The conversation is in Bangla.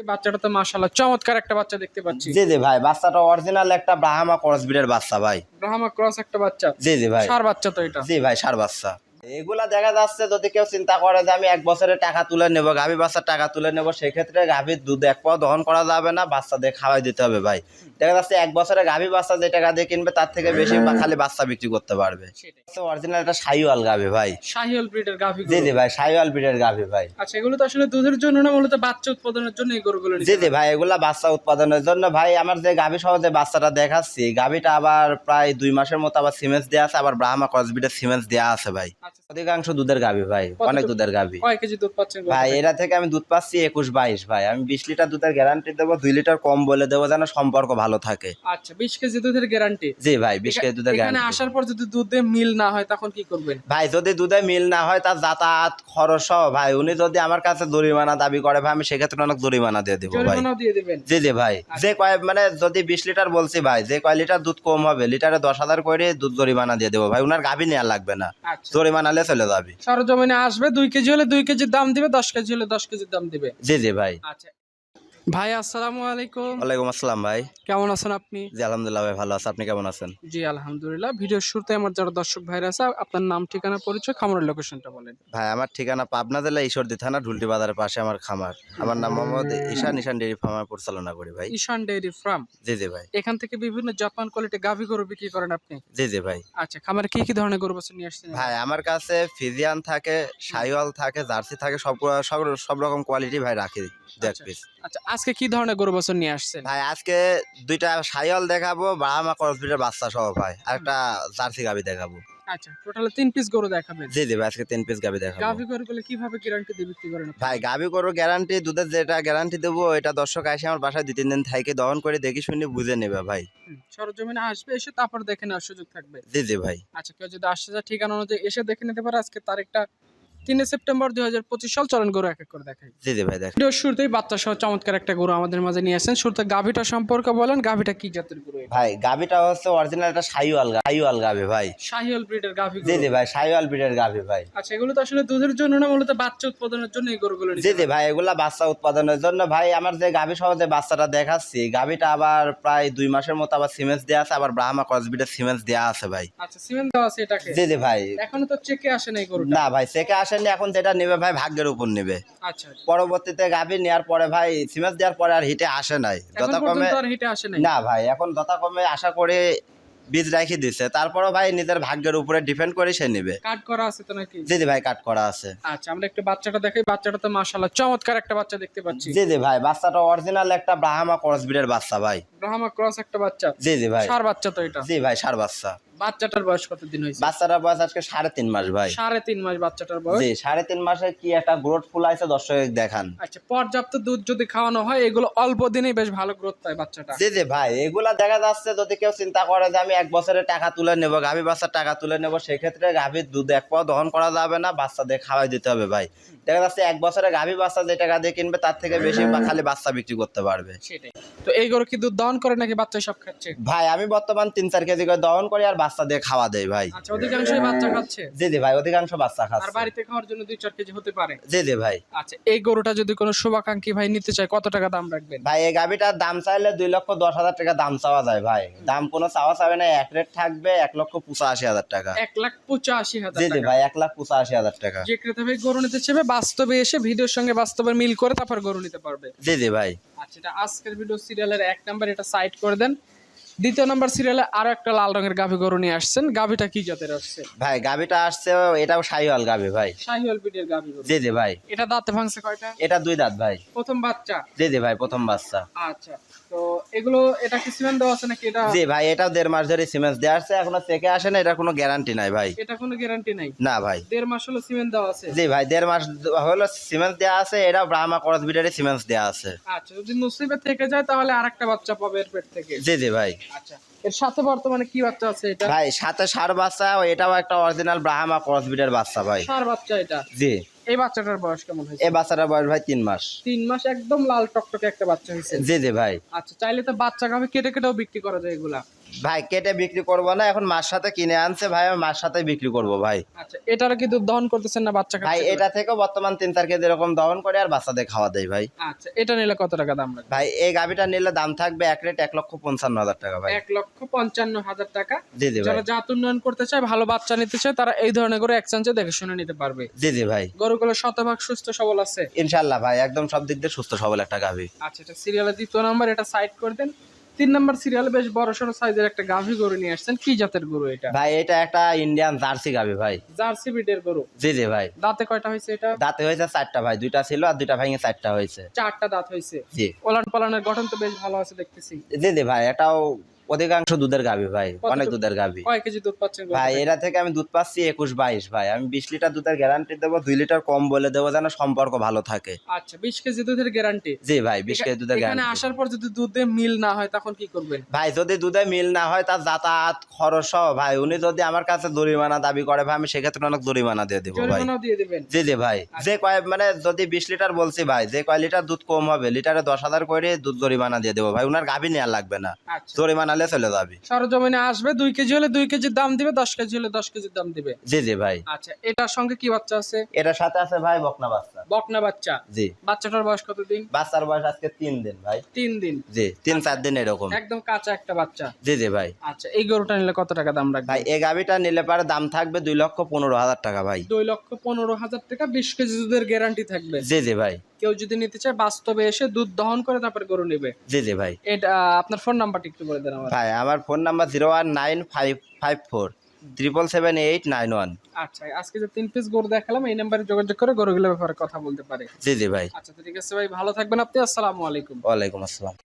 বাচ্চাটা তো মাশাআল্লাহ চমৎকার একটা বাচ্চা দেখতে পাচ্ছি। জি জি ভাই বাচ্চাটা অরিজিনাল একটা ব্রাহ্মা ক্রস ব্রিডের বাচ্চা ভাই। ব্রাহ্মা ক্রস একটা বাচ্চা। জি জি ভাই। সার বাচ্চা তো এটা। জি ভাই সার বাচ্চা। এগুলা দেখা যাচ্ছে যদি কেউ চিন্তা করে যে আমি এক বছরের টাকা তুলে নেব গাভী বাচ্চার টাকা তুলে নেব সেক্ষেত্রে গাভীর দুধ এক পাও দহন করা যাবে না বাচ্চাদের খাওয়াই দিতে হবে ভাই। দেখা যাচ্ছে এক বছরে গাভী বাচ্চা যে টাকা দিয়ে কিনবে তার থেকে বেশি বা খালি বাচ্চা বিক্রি করতে পারবে। অরিজিনাল একটা সাইওয়াল গাভী ভাই। শাহিওয়াল ব্রিডের গাভী জি জি ভাই সাইওয়াল ব্রিডের গাভী ভাই। আচ্ছা এগুলো তো আসলে দুধের জন্য না মূলত বাচ্চা উৎপাদনের জন্য এই গরুগুলো জি জি ভাই এগুলা বাচ্চা উৎপাদনের জন্য। ভাই আমার যে গাভী সহ যে বাচ্চাটা দেখাচ্ছি গাভীটা আবার প্রায় দুই মাসের মতো আবার সিমেন্স দেওয়া আছে আবার ব্রাহ্মা ক্রসবিটের সিমেন্স দেওয়া আছে ভাই। আচ্ছা অধিকাংশ দুধের গাভী ভাই অনেক দুধের গাভী। কয় কেজি দুধ পাচ্ছেন ভাই? এরা থেকে আমি দুধ পাচ্ছি একুশ বাইশ ভাই আমি বিশ লিটার দুধের গ্যারান্টি দেবো দুই লিটার কম বলে দেবো যেন সম্পর্ক ভালো থাকে। আচ্ছা বিশ কেজি দুধের গ্যারান্টি জি ভাই বিশ কেজি দুধের এখানে গ্যারান্টি আসার পর যদি দুধে মিল না হয় তখন কি করবেন? ভাই যদি দুধে মিল না হয় তার যাতায়াত খরচ সহ ভাই উনি যদি আমার কাছে জরিমানা দাবি করে ভাই আমি সেক্ষেত্রে অনেক জরিমানা দিয়ে দেবো ভাই। জরিমানাও দিয়ে দিবেন? জি জি ভাই। যে কয় মানে যদি বিশ লিটার বলছি ভাই যে কয় লিটার দুধ কম হবে লিটারে দশ হাজার করে দুধ জরিমানা দিয়ে দেবো ভাই উনার গাভী নেওয়া লাগবে না। আচ্ছা। জরিমানা হলে চলে যাবে সরজমিনে আসবে দুই কেজি হলে দুই কেজির দাম দিবে দশ কেজি হলে দশ কেজির দাম দিবে। জি জি ভাই। আচ্ছা। ভাই আসসালামু আলাইকুম। ওয়ালাইকুম আসসালাম ভাই। কেমন আছেন আপনি? জি আলহামদুলিল্লাহ ভাই ভালো আছে। আপনি কেমন আছেন? জি আলহামদুলিল্লাহ। ভিডিওর শুরুতে আমার যারা দর্শক ভাইরা আছে আপনার নাম ঠিকানা পরিচয় খামারের লোকেশনটা বলেন ভাই আমার ঠিকানা পাবনা জেলা ঈশ্বরদী থানা ঢুলটি বাজারের পাশে আমার খামার। আমার নাম মোহাম্মদ ঈশান ঈশান ডেয়ারি ফার্ম পরিচালনা করি ভাই। ঈশান ডেইরি ফার্ম? জি জি ভাই। এখান থেকে বিভিন্ন জাপান কোয়ালিটি গাভী গরু বিক্রি করেন আপনি? জি জি ভাই। আচ্ছা খামারে কি কি ধরনের গরু বাছুর নিয়ে আসছেন? ভাই আমার কাছে ফিজিয়ান থাকে সাইওয়াল থাকে জার্সি থাকে সব সব সব রকম কোয়ালিটি ভাই রাখি দেখ। পিস আচ্ছা আজকে কি ধরনের গরু বাছুর নিয়ে আসছেন? ভাই আজকে দুইটা সাইওয়াল দেখাবো বাহামা ক্রসবিটের বাচ্চা সহ ভাই আর একটা জার্সি গাবি দেখাবো। আচ্ছা টোটাল তিন পিস গরু দেখাবেন? জি জি ভাই আজকে তিন পিস গাবি দেখাবো। গাভী গরুগুলো কীভাবে গ্যারান্টি দিয়ে বিক্রি করেন ভাই গাবি করো গ্যারান্টি দুধের যেটা গ্যারান্টি দেবো এটা দর্শক এসে আমার বাসায় দুই তিন দিন দহন করে দেখি শুনে বুঝে নেবে ভাই। সরজমিনে আসবে এসে তারপর দেখে নেওয়ার সুযোগ থাকবে। জি জি ভাই। আচ্ছা কেউ যদি আসতে ঠিকানা অনুযায়ী এসে দেখে নিতে পারে আজকে তারিখটা তিনে সেপ্টেম্বর দুই হাজার পঁচিশ সাল চলন গরু এক এক করে দেখাই। জি জি ভাই দেখ শুরুতেই বাচ্চা সহ চমৎকার একটা গরু আমাদের মাঝে নিয়ে আসেন শুরুতে গাভীটা সম্পর্কে বলেন গাভীটা কি জাতের গরু ভাই গাবিটা হচ্ছে অরিজিনাল একটা সাইওয়াল সাইওয়াল গাবি ভাই। শাহিওয়াল ব্রিডের গাভী জি জি ভাই সাইওয়াল ব্রিডের গাবি ভাই। আচ্ছা এগুলো তো আসলে দুধের জন্য না মূলত বাচ্চা উৎপাদনের জন্য এই গরুগুলো জি জি ভাই এগুলা বাচ্চা উৎপাদনের জন্য ভাই আমার যে গাভী সহ যে বাচ্চাটা দেখাচ্ছি গাভীটা আবার প্রায় দুই মাসের মতো আবার সিমেন্স দেওয়া আছে আবার ব্রাহ্মা ক্রসবিটের সিমেন্স দেওয়া আছে ভাই। আচ্ছা সিমেন্ট দেওয়া আছে এটাকে? জি জি ভাই। এখনও তো চেকে আসে না এই গরুটা। না ভাই সেকে আসেনি এখন যেটা নেবে ভাই ভাগ্যের উপর নেবে। আচ্ছা পরবর্তীতে গাভী নেওয়ার পরে ভাই সিমেন্স দেওয়ার পরে আর হিটে আসে নাই। যথাক্রমে না ভাই এখন যথাক্রমে আশা করে বীজ রাখি দিচ্ছে তারপরও ভাই নিজের ভাগ্যের উপরে ডিপেন্ড করে সে নেবে। কাট করা আছে তো নাকি? জি জি ভাই কাট করা আছে। আচ্ছা আমরা একটু বাচ্চাটা দেখাই। বাচ্চাটা তো মাশাআল্লাহ চমৎকার একটা বাচ্চা দেখতে পাচ্ছি। জি জি ভাই বাচ্চাটা অরিজিনাল একটা ব্রাহ্মা ক্রসবিটের বাচ্চা ভাই। ব্রাহ্মা ক্রস একটা বাচ্চা। জি জি ভাই। সার বাচ্চা তো এটা। জি ভাই সার বাচ্চা। বাচ্চাটার বয়স কতদিন হয়েছে? বাচ্চাটার বয়স আজকে সাড়ে তিন মাস ভাই। সাড়ে তিন মাস বাচ্চাটার বয়স? জি সাড়ে তিন মাসে কি একটা গ্রোথ ফুল আছে দর্শক দেখান। আচ্ছা পর্যাপ্ত দুধ যদি খাওয়ানো হয় এগুলো অল্প দিনেই বেশ ভালো গ্রোথ পায় বাচ্চাটা। জি জি ভাই এগুলা দেখা যাচ্ছে যদি কেউ চিন্তা করে যে আমি এক বছরের টাকা তুলে নেব গাভী বাচ্চার টাকা তুলে নেব সেক্ষেত্রে গাভীর দুধ এক পাও দহন করা যাবে না বাচ্চাদের খাওয়াই দিতে হবে ভাই। দেখা যাচ্ছে এক বছরে গাভী বাচ্চা যে টাকা দিয়ে কিনবে তার থেকে বেশি খালি বাচ্চা বিক্রি করতে পারবে। সেটাই। তো এই গরু কি দুধ দহন করে নাকি বাচ্চা সব খাচ্ছে? ভাই আমি বর্তমান তিন চার কেজি করে দহন করি আর বাচ্চা দিয়ে খাওয়া দেয় ভাই। আচ্ছা অধিকাংশই বাচ্চা খাচ্ছে? জি জি ভাই অধিকাংশ বাচ্চা আর বাড়িতে খাওয়ার জন্য দুই চার কেজি হতে পারে? জি জি ভাই। আচ্ছা এই গরুটা যদি কোনো শুভাকাঙ্ক্ষী ভাই নিতে চায় কত টাকা দাম রাখবেন? ভাই এই গাভিটার দাম চাইলে দুই লক্ষ দশ হাজার টাকা দাম চাওয়া যায় ভাই। দাম কোনো চাওয়া চাবে না এক রেট থাকবে এক লক্ষ পঁচাশি হাজার টাকা। এক লাখ পঁচাশি হাজার জি জি ভাই এক লাখ পঁচাশি হাজার টাকা। যে ক্রেতা ভাই গরু নিতে চাইবে বাস্তবে এসে ভিডিওর সঙ্গে বাস্তবে মিল করে তারপর গরু নিতে পারবে। জি জি ভাই। আচ্ছা এটা আজকের ভিডিও সিরিয়ালের এক নাম্বার এটা সাইড করে দেন। দ্বিতীয় নাম্বার সিরিয়ালে আরও একটা লাল রঙের গাভী গরু নিয়ে আসছেন। গাভীটা কি জাতের আসছে? ভাই গাভিটা আসছে এটাও সাইওয়াল গাভি ভাই। শাহিওয়াল পিটের গাভী গরু। জি জি ভাই। এটা দাঁতে ভাঙছে কয়টা? এটা দুই দাঁত ভাই। প্রথম বাচ্চা? জি জি ভাই প্রথম বাচ্চা। আচ্ছা তো এগুলো এটা কি সিমেন্ট দেওয়া আছে নাকি এটা? জি ভাই এটাও দেড় মাস ধরে সিমেন্স দেওয়া এখনও চেকে আসে না এটা কোনো গ্যারান্টি নাই ভাই। এটা কোনো গ্যারান্টি নাই? না ভাই। দেড় মাস হলো সিমেন্ট দেওয়া আছে? জি ভাই দেড় মাস হলো সিমেন্স দেওয়া আছে এটাও ব্রাহ্মা করস বিটারে সিমেন্স দেওয়া আছে। আচ্ছা যদি নসিবে থেকে যায় তাহলে আরেকটা বাচ্চা পাবে এর পেট থেকে। জি জি ভাই। আচ্ছা। এর সাথে বর্তমানে কি বাচ্চা আছে এটা? ভাই সাথে সার বাচ্চা এটাও একটা অরিজিনাল ব্রাহ্মা ক্রসবিটের বাচ্চা ভাই। সার বাচ্চা এটা? জি। এই বাচ্চাটার বয়স কেমন হয়েছে? এই বাচ্চাটার বয়স ভাই তিন মাস। তিন মাস একদম লাল টকটকে একটা বাচ্চা হয়েছে। জি জি ভাই। আচ্ছা চাইলে তো বাচ্চা গাভী কেটে কেটেও বিক্রি করা যায় এগুলা। ভাই কেটে বিক্রি করব না এখন মার সাথে কিনে আনছে ভাই আমি মার সাথে বিক্রি করব ভাই। আচ্ছা এটার কি দুধ দহন করতেছেন না বাচ্চা ভাই এটা থেকেও বর্তমান তিন চার কেজি এরকম দহন করে আর বাচ্চাদের খাওয়া দেয় ভাই। আচ্ছা এটা নিলে কত টাকা দাম লাগবে ভাই এই গাভিটা নিলে দাম থাকবে এক রেট এক লক্ষ পঞ্চান্ন হাজার টাকা ভাই। এক লক্ষ পঞ্চান্ন হাজার টাকা। জি জি যারা জাত উন্নয়ন করতে চায় ভালো বাচ্চা নিতে চায় তারা এই ধরনের গরু একচান্সে দেখে শুনে নিতে পারবে। জি জি ভাই। গরুগুলো শতভাগ সুস্থ সবল আছে? ইনশাল্লাহ ভাই একদম সব দিক দিয়ে সুস্থ সবল একটা গাভি। আচ্ছা এটা সিরিয়ালের দ্বিতীয় নাম্বার এটা সাইড করে দেন। তিন নম্বর সিরিয়াল বেশ বড় সড় সাইজের একটা গাভী গরু নিয়ে আসছেন। কি জাতের গরু এটা? ভাই এটা একটা ইন্ডিয়ান জার্সি গাভি ভাই। জার্সি বিটের গরু? জি জি ভাই। দাঁতে কয়টা হয়েছে এটা? দাঁতে হয়েছে চারটা ভাই দুইটা ছিল আর দুইটা ভাঙে চারটা হয়েছে। চারটা দাঁত হয়েছে। জি। ওলান পালানের গঠন তো বেশ ভালো আছে দেখতেছি। জি জি ভাই এটাও অধিকাংশ দুধের গাভি ভাই অনেক দুধের গাভি। কয় কেজি দুধ পাচ্ছেন ভাই এরা থেকে আমি দুধ পাচ্ছি একুশ বাইশ ভাই। আমি বিশ লিটার দুধের গ্যারান্টি দেবো দুই লিটার কম বলে দেবো যেন সম্পর্ক ভালো থাকে। আচ্ছা বিশ কেজি দুধের গ্যারান্টি জি ভাই বিশ কেজি দুধের এখানে গ্যারান্টি আসার পর যদি দুধে মিল না হয় তখন কি করবেন? ভাই যদি দুধে মিল না হয় তার যাতায়াত খরচ ভাই উনি যদি আমার কাছে জরিমানা দাবি করে ভাই আমি সেক্ষেত্রে অনেক জরিমানা দিয়ে দিব ভাই। জরিমানাও দিয়ে দিবেন? জি জি ভাই। যে কয় মানে যদি বিশ লিটার বলছি ভাই যে কয় লিটার দুধ কম হবে লিটারে দশ হাজার করে দুধ জরিমানা দিয়ে দেবো ভাই উনার গাভি নেওয়া লাগবে না। আচ্ছা। জরিমানা হলে চলে যাবে সরজমিনে আসবে দুই কেজি হলে দুই কেজির দাম দিবে দশ কেজি হলে দশ কেজির দাম দিবে। জি জি ভাই। আচ্ছা এটার সঙ্গে কি বাচ্চা আছে? এটার সাথে আছে ভাই বকনা বাচ্চা। বকনা বাচ্চা? জি। বাচ্চাটার বয়স কত দিন বাচ্চার বয়স আজকে তিন দিন ভাই। তিন দিন? জি তিন চার দিন এরকম। একদম কাঁচা একটা বাচ্চা। জি জি ভাই। আচ্ছা এই গরুটা নিলে কত টাকা দাম রাখবে ভাই এই গাভিটা নিলে পারে দাম থাকবে দুই লক্ষ পনেরো হাজার টাকা ভাই। দুই লক্ষ পনেরো হাজার টাকা বিশ কেজি দুধের গ্যারান্টি থাকবে। জি জি ভাই। কেউ যদি নিতে চায় বাস্তবে এসে দুধ দহন করে তারপরে গরু নেবে। জি জি ভাই। এটা আপনার ফোন নাম্বারটি একটু বলে দেন আমার ভাই আমার phone number zero one nine five five four triple seven eight nine one আচ্ছা আজকে যে তিন পিস গরু দেখালাম এই নাম্বারে যোগাযোগ করে গরুগুলোর ব্যাপারে কথা বলতে পারে। জি জি ভাই। আচ্ছা ঠিক আছে ভাই ভালো থাকবেন আপনি আসসালামু আলাইকুম। ওয়ালাইকুম আসসালাম।